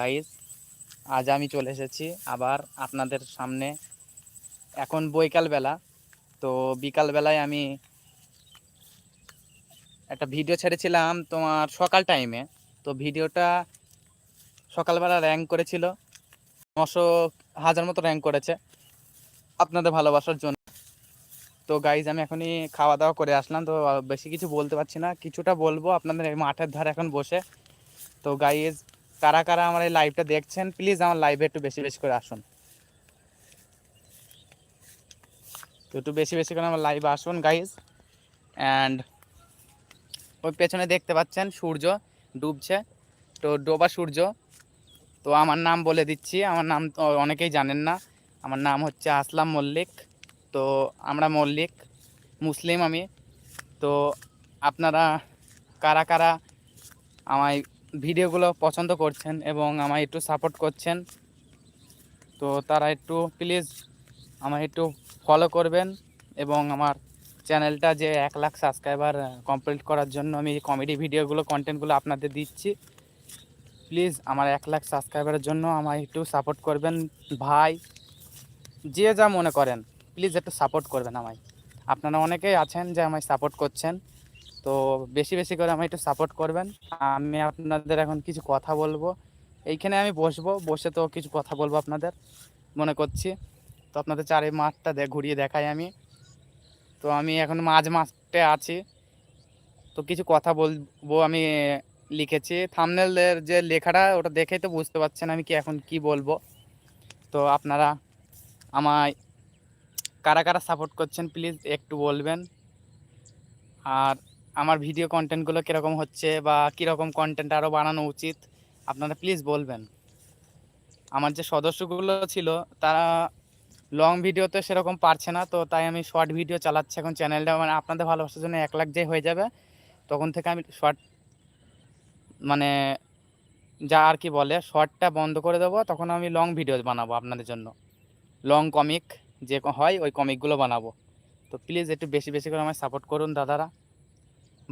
Guys আজ আমি চলে এসেছি আবার আপনাদের সামনে। এখন বৈকালবেলা, তো বিকালবেলায় আমি একটা ভিডিও ছেড়েছিলাম তোমার সকাল টাইমে তো ভিডিওটা সকালবেলা র্যাঙ্ক করেছিল, নশো হাজার মতো র্যাঙ্ক করেছে আপনাদের ভালোবাসার জন্য। তো গাইজ আমি এখনই খাওয়া দাওয়া করে আসলাম, তো বেশি কিছু বলতে পারছি না। কিছুটা বলব, আপনাদের মাঠের ধারে এখন বসে। তো গাইজ কারা কারা আমার এই লাইভটা দেখছেন প্লিজ আমার লাইভে একটু বেশি বেশি করে আসুন। তো একটু বেশি বেশি করে আমার লাইভে আসুন গাইজ অ্যান্ড ওই পেছনে দেখতে পাচ্ছেন সূর্য ডুবছে। তো ডোবা সূর্য। তো আমার নাম বলে দিচ্ছি। আমার নাম তো অনেকেই জানেন না। আমার নাম হচ্ছে আসলাম মল্লিক। তো আমরা মল্লিক, মুসলিম আমি। তো আপনারা কারা কারা আমায় ভিডিওগুলো পছন্দ করছেন এবং আমায় একটু সাপোর্ট করছেন, তো তারা একটু প্লিজ আমায় একটু ফলো করবেন এবং আমার চ্যানেলটা যে এক লাখ সাবস্ক্রাইবার কমপ্লিট করার জন্য আমি কমেডি ভিডিওগুলো কন্টেন্টগুলো আপনাদের দিচ্ছি। প্লিজ আমার এক লাখ সাবস্ক্রাইবারের জন্য আমায় একটু সাপোর্ট করবেন। ভাই, যে যা মনে করেন প্লিজ একটু সাপোর্ট করবেন আমায়। আপনারা অনেকেই আছেন যে আমায় সাপোর্ট করছেন। তো বেশি বেশি করে আমায় একটু সাপোর্ট করবেন। আমি আপনাদের এখন কিছু কথা বলব। এইখানে আমি বসবো, বসে তো কিছু কথা বলব আপনাদের, মনে করছি। তো আপনাদের চারি মাঠটা ঘুরিয়ে দেখাই আমি। তো আমি এখন মাঝ মাঠে আছি। তো কিছু কথা বলব আমি লিখেছি। থামনেলের যে লেখাটা, ওটা দেখেই তো বুঝতে পারছেন আমি কি এখন কি বলব। তো আপনারা আমায় কারা কারা সাপোর্ট করছেন প্লিজ একটু বলবেন। আর আমার ভিডিও কন্টেন্টগুলো কীরকম হচ্ছে বা কীরকম কন্টেন্ট আরও বানানো উচিত, আপনারা প্লিজ বলবেন। আমার যে সদস্যগুলো ছিল, তারা লং ভিডিওতে সেরকম পারছে না, তো তাই আমি শর্ট ভিডিও চালাচ্ছি। এখন চ্যানেলটা মানে আপনাদের ভালোবাসার জন্য এক লাখ যে হয়ে যাবে, তখন থেকে আমি শর্ট মানে যা আর কি বলে শর্টটা বন্ধ করে দেবো, তখন আমি লং ভিডিও বানাবো আপনাদের জন্য। লং কমিক যে হয়, ওই কমিকগুলো বানাবো। তো প্লিজ একটু বেশি বেশি করে আমায় সাপোর্ট করুন দাদারা।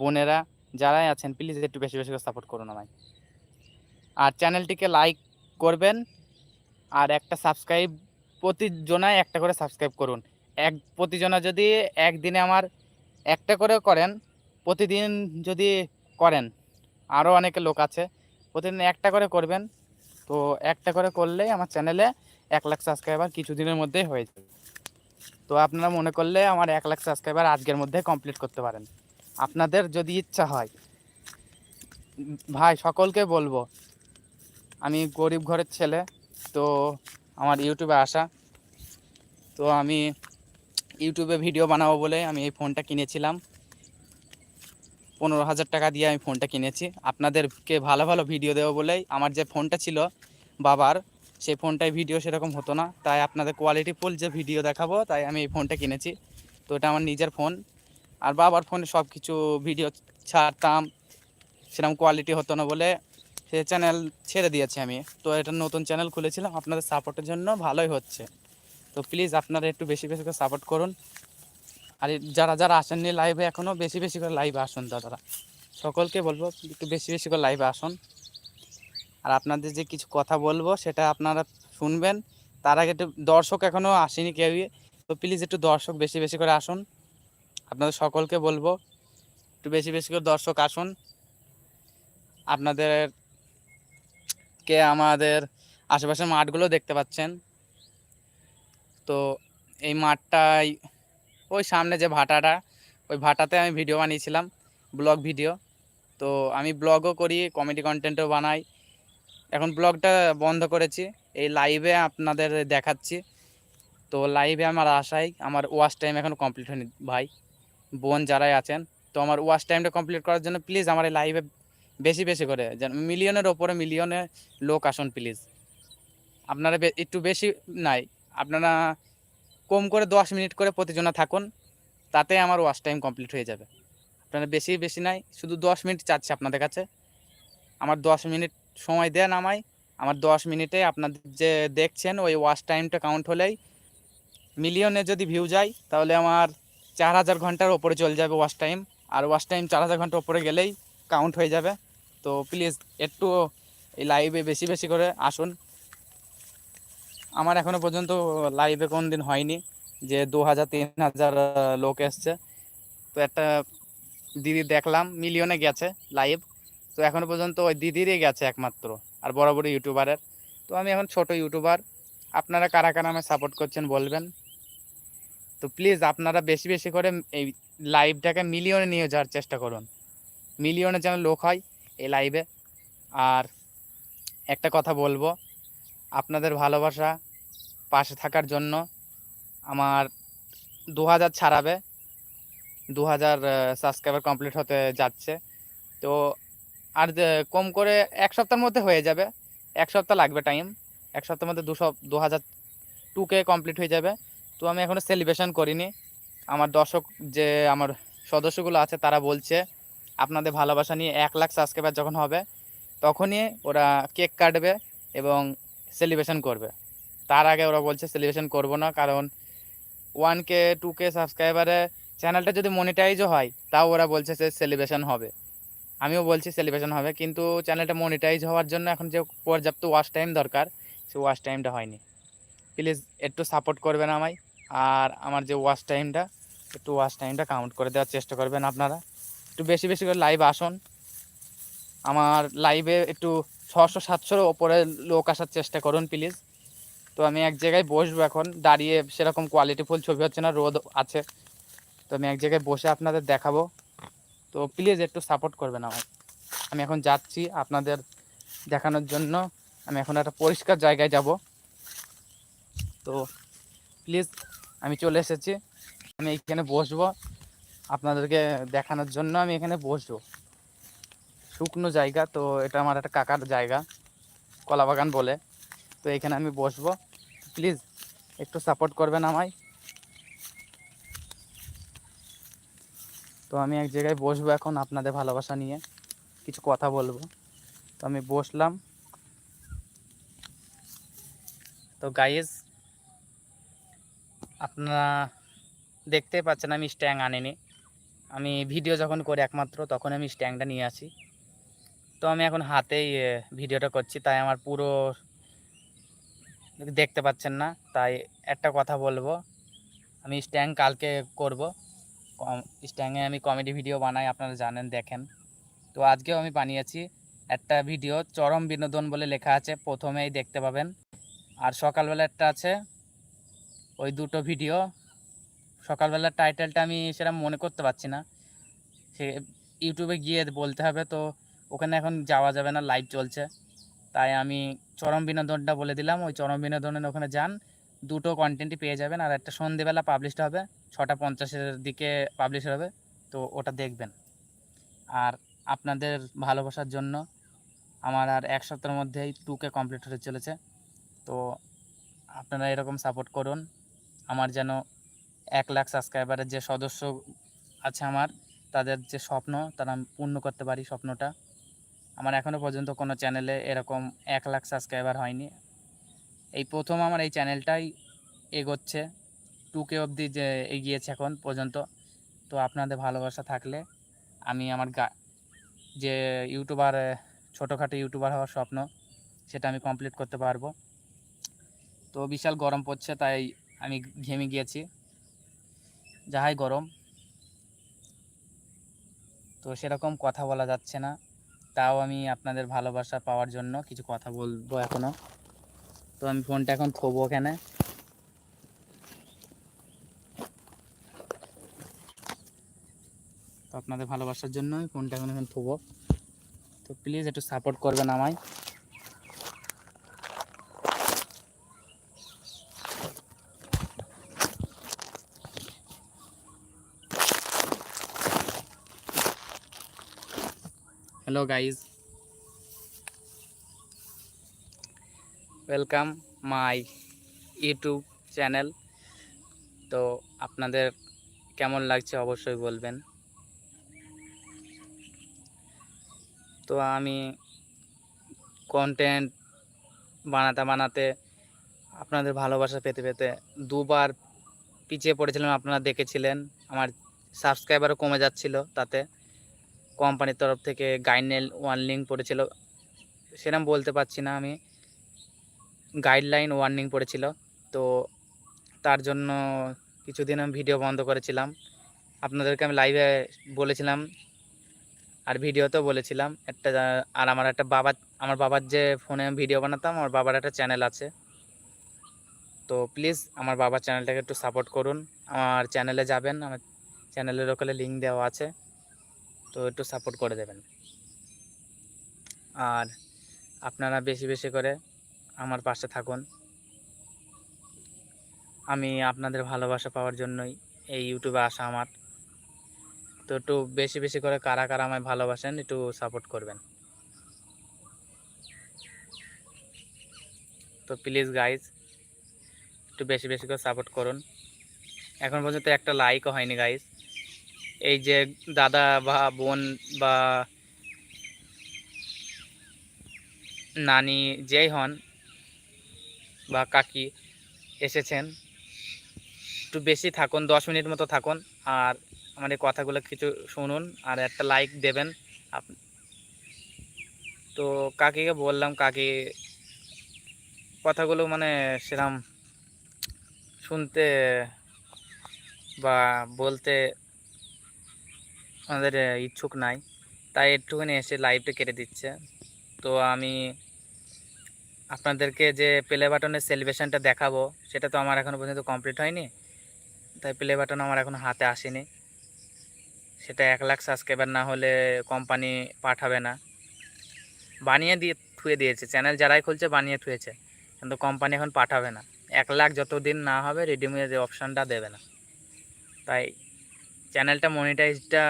বোনেরা যারাই আছেন প্লিজ একটু বেশি বেশি করে সাপোর্ট করুন আমায়। আর চ্যানেলটিকে লাইক করবেন, আর একটা সাবস্ক্রাইব প্রতিজনায় একটা করে সাবস্ক্রাইব করুন। এক, প্রতিজনা যদি একদিনে আমার একটা করে করেন, প্রতিদিন যদি করেন আরও অনেকে লোক আছে, প্রতিদিন একটা করে করবেন, তো একটা করে করলেই আমার চ্যানেলে এক লাখ সাবস্ক্রাইবার কিছুদিনের মধ্যেই হয়ে যাবে। তো আপনারা মনে করলে আমার এক লাখ সাবস্ক্রাইবার আজকের মধ্যে কমপ্লিট করতে পারেন। আপনাদের যদি ইচ্ছা হয়। ভাই, সকলকে বলব, আমি গরিব ঘরের ছেলে, তো আমার ইউটিউবে আসা। তো আমি ইউটিউবে ভিডিও বানাবো বলে আমি এই ফোনটা কিনেছিলাম। পনেরো হাজার টাকা দিয়ে আমি ফোনটা কিনেছি। আপনাদেরকে ভালো ভালো ভিডিও দেবো বলেই আমার যে ফোনটা ছিল বাবার, সেই ফোনটায় ভিডিও সেরকম হতো না। তাই আপনাদের কোয়ালিটি ফুল যে ভিডিও দেখাবো, তাই আমি এই ফোনটা কিনেছি। তো এটা আমার নিজের ফোন। আর বাবার ফোনে সব কিছু ভিডিও ছাড়তাম, সেরকম কোয়ালিটি হতো না বলে সে চ্যানেল ছেড়ে দিয়েছি আমি। তো এটা নতুন চ্যানেল খুলেছিলাম, আপনাদের সাপোর্টের জন্য ভালোই হচ্ছে। তো প্লিজ আপনারা একটু বেশি বেশি করে সাপোর্ট করুন। আর যারা যারা আসেননি লাইভে এখনও বেশি বেশি করে লাইভে আসুন দাদারা। সকলকে বলব, একটু বেশি বেশি করে লাইভে আসুন। আর আপনাদের যে কিছু কথা বলব, সেটা আপনারা শুনবেন। তার আগে একটু দর্শক এখনও আসেনি কেউই, তো প্লিজ একটু দর্শক বেশি বেশি করে আসুন। আপনাদের সকলকে বলব, একটু বেশি বেশি করে দর্শক আসুন। আপনাদের কে আমাদের আশেপাশের মাঠগুলো দেখতে পাচ্ছেন। তো এই মাঠটাই, ওই সামনে যে ভাটাটা, ওই ভাটাতে আমি ভিডিও বানিয়েছিলাম, ব্লগ ভিডিও। তো আমি ব্লগও করি কমেডি কন্টেন্টও বানাই। এখন ব্লগটা বন্ধ করেছি, এই লাইভে আপনাদের দেখাচ্ছি। তো লাইভে আমার আশাই, আমার ওয়াচ টাইম এখন কমপ্লিট হয়নি, ভাই। বোন যারাই আছেন, তো আমার ওয়াচ টাইমটা কমপ্লিট করার জন্য প্লিজ আমার এই লাইভে বেশি বেশি করে, যেন মিলিয়নের ওপরে মিলিয়নে লোক আসুন প্লিজ আপনারা একটু বেশি নাই, আপনারা কম করে দশ মিনিট করে প্রতিজনা থাকুন, তাতে আমার ওয়াচ টাইম কমপ্লিট হয়ে যাবে। আপনারা বেশি বেশি নাই, শুধু দশ মিনিট চাচ্ছি আপনাদের কাছে। আমার দশ মিনিট সময় দেন আমায়, আমার দশ মিনিটে আপনাদের যে দেখছেন, ওই ওয়াচ টাইমটা কাউন্ট হলেই মিলিয়নে যদি ভিউ যায়, তাহলে আমার চার হাজার ঘণ্টার ওপরে চলে যাবে ওয়াচ টাইম আর ওয়াচ টাইম চার হাজার ঘণ্টার ওপরে গেলেই কাউন্ট হয়ে যাবে। তো প্লিজ একটু এই লাইভে বেশি বেশি করে আসুন। আমার এখনও পর্যন্ত লাইভে কোনো দিন হয়নি যে দু হাজার তিন হাজার লোক এসছে। তো একটা দিদি দেখলাম, মিলিয়নে গেছে লাইভ তো এখনও পর্যন্ত ওই দিদিরই গেছে একমাত্র, আর বড় বড় ইউটিউবারের তো আমি এখন ছোট ইউটিউবার আপনারা কারা কারা আমায় সাপোর্ট করছেন বলবেন। তো প্লিজ আপনারা বেশি বেশি করে এই লাইভটাকে মিলিয়নে নিয়ে যাওয়ার চেষ্টা করুন। মিলিয়নে যেন লোক হয় এই লাইভে আর একটা কথা বলব, আপনাদের ভালোবাসা পাশে থাকার জন্য আমার দু হাজার ছাড়াবে দু হাজার সাবস্ক্রাইবার কমপ্লিট হতে যাচ্ছে। তো আর কম করে এক সপ্তাহের মধ্যে হয়ে যাবে। এক সপ্তাহ লাগবে টাইম এক সপ্তাহের মধ্যে দুশো দু হাজার টুকে কমপ্লিট হয়ে যাবে। তো আমি এখনও সেলিব্রেশন করিনি। আমার দর্শক যে আমার সদস্যগুলো আছে, তারা বলছে, আপনাদের ভালোবাসা নিয়ে এক লাখ সাবস্ক্রাইবার যখন হবে, তখনই ওরা কেক কাটবে এবং সেলিব্রেশন করবে। তার আগে ওরা বলছে সেলিব্রেশন করব না, কারণ ওয়ান কে টু কে সাবস্ক্রাইবারে চ্যানেলটা যদি মনিটাইজও হয়, তাও ওরা বলছে যে সেলিব্রেশন হবে। আমিও বলছি সেলিব্রেশন হবে, কিন্তু চ্যানেলটা মনিটাইজ হওয়ার জন্য এখন যে পর্যাপ্ত ওয়াচ টাইম দরকার সেই ওয়াচ টাইমটা হয়নি। প্লিজ একটু সাপোর্ট করবেন আমায়। আর আমার যে ওয়াচ টাইমটা একটু ওয়াচ টাইমটা কাউন্ট করে দেওয়ার চেষ্টা করবেন আপনারা। একটু বেশি বেশি করে লাইভ আসুন। আমার লাইভে একটু ছশো, সাতশোর ওপরে লোক আসার চেষ্টা করুন প্লিজ তো আমি এক জায়গায় বসবো এখন। দাঁড়িয়ে সেরকম কোয়ালিটিফুল ছবি হচ্ছে না, রোদ আছে। তো আমি এক জায়গায় বসে আপনাদের দেখাবো। তো প্লিজ একটু সাপোর্ট করবেন আমায়। আমি এখন যাচ্ছি আপনাদের দেখানোর জন্য। আমি এখন একটা পরিষ্কার জায়গায় যাব। তো প্লিজ আমি চলে এসেছি। আমি এইখানে বসবো। আপনাদেরকে দেখানোর জন্য আমি এখানে বসবো। শুকনো জায়গা, তো এটা আমার একটা কাকার জায়গা, কলা বাগান বলে। তো এখানে আমি বসবো। প্লিজ, একটু সাপোর্ট করবেন আমায়। তো আমি এক জায়গায় বসবো এখন আপনাদের ভালোবাসা নিয়ে। কিছু কথা বলব। তো আমি বসলাম। তো গাইজ আপনারা দেখতেই পাচ্ছেন আমি স্ট্যাং আনিনি। আমি ভিডিও যখন করি একমাত্র, তখন আমি স্ট্যাংটা নিয়ে আসি। তো আমি এখন হাতেই ভিডিওটা করছি, তাই আমার পুরো দেখতে পাচ্ছেন না। তাই একটা কথা বলব, আমি স্ট্যাং কালকে করব। স্ট্যাংয়ে আমি কমেডি ভিডিও বানাই, আপনারা জানেন, দেখেন। তো আজকেও আমি বানিয়েছি একটা ভিডিও, চরম বিনোদন বলে লেখা আছে, প্রথমেই দেখতে পাবেন। আর সকালবেলা একটা আছে ওই দুটো ভিডিও। সকালবেলার টাইটেলটা আমি সেরকম মনে করতে পারছি না। সে ইউটিউবে গিয়ে বলতে হবে, তো ওখানে এখন যাওয়া যাবে না লাইভ চলছে। তাই আমি চরম বিনোদনটা বলে দিলাম। ওই চরম বিনোদনের ওখানে যান। দুটো কন্টেন্টই পেয়ে যাবেন। আর একটা সন্ধেবেলা পাবলিশড হবে, ছটা পঞ্চাশের দিকে পাবলিশ হবে, তো ওটা দেখবেন। আর আপনাদের ভালোবাসার জন্য আমার আর এক সপ্তাহের মধ্যেই টুকে কমপ্লিট হতে চলেছে। তো আপনারা এরকম সাপোর্ট করুন। আমার যেন এক লাখ সাবস্ক্রাইবারের যে সদস্য আছে আমার, তাদের যে স্বপ্ন, তারা পূর্ণ করতে পারি স্বপ্নটা। আমার এখনও পর্যন্ত কোনো চ্যানেলে এরকম এক লাখ সাবস্ক্রাইবার হয়নি। এই প্রথম আমার এই চ্যানেলটাই এগোচ্ছে। টু কে অবধি যে এগিয়েছে এখন পর্যন্ত। তো আপনাদের ভালোবাসা থাকলে আমি আমার গা, যে ইউটিউবার ছোটোখাটো ইউটিউবার হওয়ার স্বপ্ন, সেটা আমি কমপ্লিট করতে পারব। তো বিশাল গরম পড়ছে, তাই আমি ঘেমে গিয়েছি। যাহাই গরম। তো সেরকম কথা বলা যাচ্ছে না। তাও আমি আপনাদের ভালোবাসা পাওয়ার জন্য কিছু কথা বলব এখনও তো আমি ফোনটা এখন থবো ওখানে তো আপনাদের ভালোবাসার জন্য ফোনটা এখন এখন থবো। তো প্লিজ একটু সাপোর্ট করবেন আমায়। Hello guys welcome my YouTube channel তো আপনাদের কেমন লাগছে অবশ্যই বলবেন। তো আমি কন্টেন্ট বানাতে বানাতে আপনাদের ভালোবাসা পেতে পেতে দুবার পিছিয়ে পড়েছিলাম, আপনারা দেখেছিলেন। আমার সাবস্ক্রাইবারও কমে যাচ্ছিল তাতে। কোম্পানির তরফ থেকে গাইনেল ওয়ার্নিং পড়েছিল। সেরকম বলতে পারছি না আমি। গাইডলাইন ওয়ার্নিং পড়েছিল। তো তার জন্য কিছুদিন আমি ভিডিও বন্ধ করেছিলাম। আপনাদেরকে আমি লাইভে বলেছিলাম আর ভিডিওতেও বলেছিলাম। একটা আর আমার একটা বাবা আমার বাবার যে ফোনে আমি ভিডিও বানাতাম, আমার বাবার একটা চ্যানেল আছে। তো প্লিজ আমার বাবার চ্যানেলটাকে একটু সাপোর্ট করুন। আমার চ্যানেলে যাবেন। আমার চ্যানেলের ওখানে লিঙ্ক দেওয়া আছে। তো একটু সাপোর্ট করে দেবেন। আর আপনারা বেশি বেশি করে আমার পাশে থাকুন। আমি আপনাদের ভালোবাসা পাওয়ার জন্যই এই ইউটিউবে আসা আমার। তো একটু বেশি বেশি করে কারা কারা আমায় ভালোবাসেন একটু সাপোর্ট করবেন। তো প্লিজ গাইজ একটু বেশি বেশি করে সাপোর্ট করুন। এখন পর্যন্ত একটা লাইকও হয়নি গাইজ এই যে দাদা বা বোন বা নানি যেই হন বা কাকি এসেছেন, একটু বেশি থাকুন, দশ মিনিট মতো থাকুন আর এই কথাগুলো কিছু শুনুন আর একটা লাইক দেবেন। তো কাকিকে বললাম, কাকি কথাগুলো মানে সেরম শুনতে বা বলতে আমাদের ইচ্ছুক নাই। তাই একটুখানি এসে লাইভটা কেটে দিচ্ছে। তো আমি আপনাদেরকে যে প্লে বাটনের সেলিব্রেশনটা দেখাবো, সেটা তো আমার এখনও পর্যন্ত কমপ্লিট হয়নি। তাই প্লে বাটন আমার এখনও হাতে আসেনি। সেটা এক লাখ সাবস্ক্রাইবার না হলে কোম্পানি পাঠাবে না। বানিয়ে দিয়ে থুয়ে দিয়েছে। চ্যানেল যারাই খুলছে বানিয়ে থুয়েছে। কিন্তু কোম্পানি এখন পাঠাবে না। এক লাখ যতদিন না হবে রেডিমেড অপশানটা দেবে না। তাই চ্যানেলটা মনিটাইজটা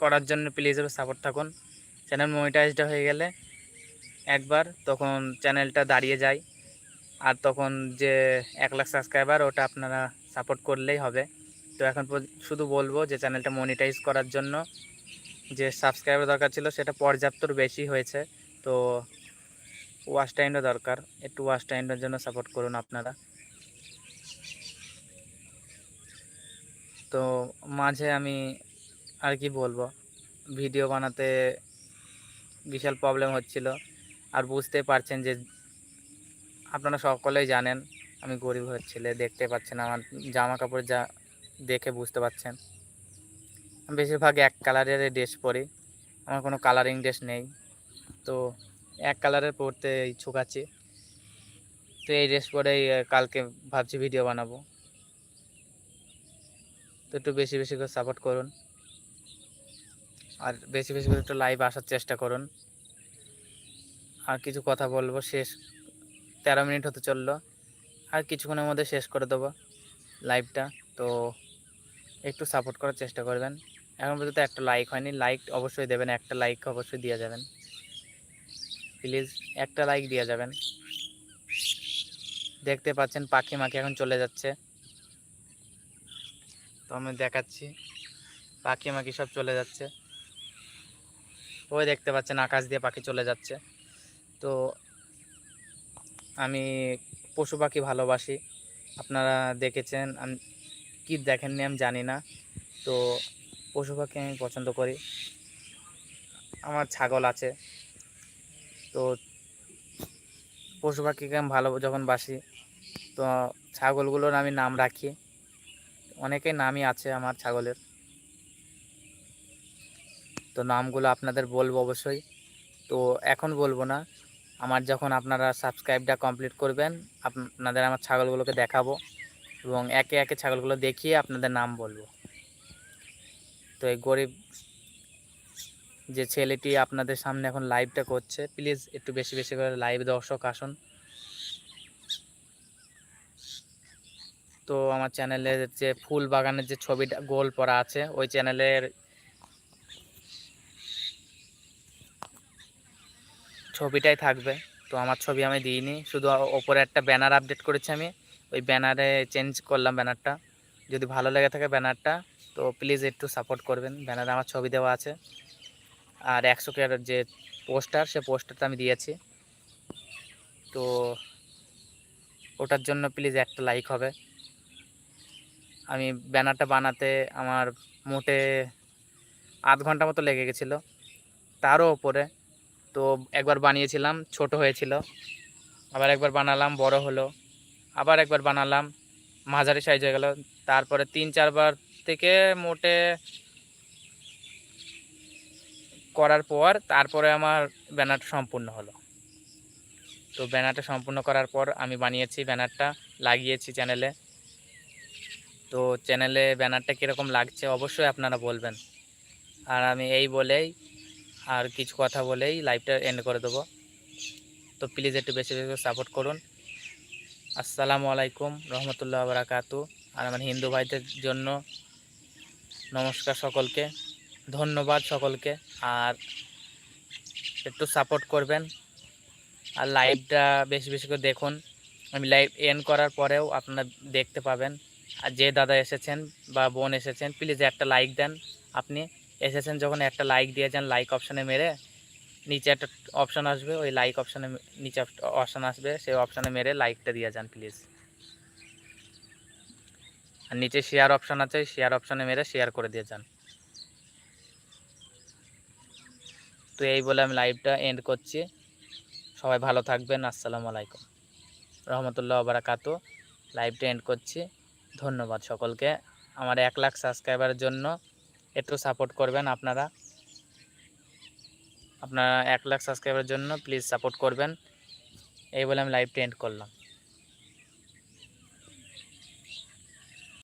করার জন্য প্লিজ সাপোর্ট থাকুন। চ্যানেল মনিটাইজটা হয়ে গেলে একবার তখন চ্যানেলটা দাঁড়িয়ে যায়। আর তখন যে এক লাখ সাবস্ক্রাইবার ওটা আপনারা সাপোর্ট করলেই হবে। তো এখন শুধু বলব যে চ্যানেলটা মনিটাইজ করার জন্য যে সাবস্ক্রাইবার দরকার ছিল সেটা পর্যাপ্তর বেশি হয়েছে। তো ওয়াশ টাইমটা দরকার। একটু ওয়াশ টাইমটার জন্য সাপোর্ট করুন আপনারা। তো মাঝে আমি আর কি বলব? ভিডিও বানাতে বিশাল প্রবলেম হচ্ছিল। আর বুঝতে পারছেন যে আপনারা সকলেই জানেন, আমি গরিব ঘরের ছেলে, দেখতে পাচ্ছেন আমার জামা কাপড় যা দেখে বুঝতে পারছেন আমি বেশিরভাগ এক কালারের ড্রেস পরি, আমার কোনো কালারিং ড্রেস নেই। তো এক কালারের পরতে ইচ্ছুক আছি তো এই ড্রেস পরেই কালকে ভাবছি ভিডিও বানাবো। তো একটু বেশি বেশি করে সাপোর্ট করুন। আর বেশি বেশি করে একটু লাইভ আসার চেষ্টা করুন। আর কিছু কথা বলব, শেষ। তেরো মিনিট হতে চলল। আর কিছুক্ষণের মধ্যে শেষ করে দেবো লাইভটা তো একটু সাপোর্ট করার চেষ্টা করবেন। এখন পর্যন্ত একটা লাইক হয়নি। লাইক অবশ্যই দেবেন। একটা লাইক অবশ্যই দিয়ে যাবেন। প্লিজ একটা লাইক দিয়ে যাবেন। দেখতে পাচ্ছেন পাখি মাখি এখন চলে যাচ্ছে। তো আমি দেখাচ্ছি। পাখি মাখি সব চলে যাচ্ছে। ওই দেখতে পাচ্ছেন আকাশ দিয়ে পাখি চলে যাচ্ছে। তো আমি পশু পাখি ভালোবাসি। আপনারা দেখেছেন, আমি কি দেখেননি আমি জানি না। তো পশু পাখি আমি পছন্দ করি। আমার ছাগল আছে। তো পশু পাখিকে আমি ভালো যখন বাসি, তো ছাগলগুলোর আমি নাম রাখি। অনেকেই নামই আছে আমার ছাগলের। তো নামগুলো আপনাদের বলব অবশ্যই। তো এখন বলব না, আমার যখন আপনারা সাবস্ক্রাইবটা কমপ্লিট করবেন, আপনাদের আমার ছাগলগুলোকে দেখাবো এবং একে একে ছাগলগুলো দেখিয়ে আপনাদের নাম বলব। তো এই গরিব যে ছেলেটি আপনাদের সামনে এখন লাইভটা করছে প্লিজ একটু বেশি বেশি করে লাইভ দর্শক আসুন। তো আমার চ্যানেলের যে ফুল বাগানের যে ছবিটা, গোল পরা আছে, ওই চ্যানেলের ছবিটাই থাকবে। তো আমার ছবি আমি দিইনি, শুধু ওপরে একটা ব্যানার আপডেট করেছি আমি। ওই ব্যানারে চেঞ্জ করলাম ব্যানারটা। যদি ভালো লেগে থাকে ব্যানারটা, তো প্লিজ একটু সাপোর্ট করবেন। ব্যানারে আমার ছবি দেওয়া আছে। আর একশো কেয়ার যে পোস্টার, সে পোস্টারটা আমি দিয়েছি। তো ওটার জন্য প্লিজ একটা লাইক হবে। আমি ব্যানারটা বানাতে আমার মোটে আধ ঘণ্টা মতো লেগে গেছিল। তারও ওপরে। তো একবার বানিয়েছিলাম, ছোট হয়েছিল। আবার একবার বানালাম, বড় হলো। আবার একবার বানালাম, মাঝারি সাইজ হয়ে গেল। তারপরে তিন চারবার থেকে মোটে করার পর তারপরে আমার ব্যানারটা সম্পূর্ণ হলো। তো ব্যানারটা সম্পূর্ণ করার পর আমি বানিয়েছি ব্যানারটা, লাগিয়েছি চ্যানেলে তো চ্যানেলে ব্যানারটা কীরকম লাগছে অবশ্যই আপনারা বলবেন। আর আমি এই বলেই আর কিছু কথা বলেই লাইভটা এন্ড করে দেবো। তো প্লিজ একটু বেশি বেশি সাপোর্ট করুন। আসসালামু আলাইকুম, রহমতুল্লাহ বারাকাতু। আর আমার হিন্দু ভাইদের জন্য নমস্কার সকলকে, ধন্যবাদ সকলকে। আর একটু সাপোর্ট করবেন। আর লাইভটা বেশি বেশি করে দেখুন। আমি লাইভ এন্ড করার পরেও আপনারা দেখতে পাবেন। আর যে দাদা এসেছেন বা বোন এসেছেন প্লিজ একটা লাইক দেন। আপনি এসেছেন যখন একটা লাইক দিয়ে যান লাইক অপশানে মেরে নিচে একটা অপশান আসবে, ওই লাইক অপশানে নিচে অপশান আসবে, সেই অপশানে মেরে লাইকটা দিয়ে যান প্লিজ আর নিচে শেয়ার অপশান আছে শেয়ার অপশানে মেরে শেয়ার করে দিয়ে যান। তো এই বলে আমি লাইভটা এন্ড করছি। সবাই ভালো থাকবেন, আসসালামু আলাইকুম। রহমতুল্লাহ বারাকাতু লাইভটা এন্ড করছি। ধন্যবাদ সকলকে। আমার এক লাখ সাবস্ক্রাইবারের জন্য একটু সাপোর্ট করবেন আপনারা। আপনারা এক লাখ সাবস্ক্রাইবারের জন্য প্লিজ সাপোর্ট করবেন। এই বলে আমি লাইভটা এন্ড করলাম।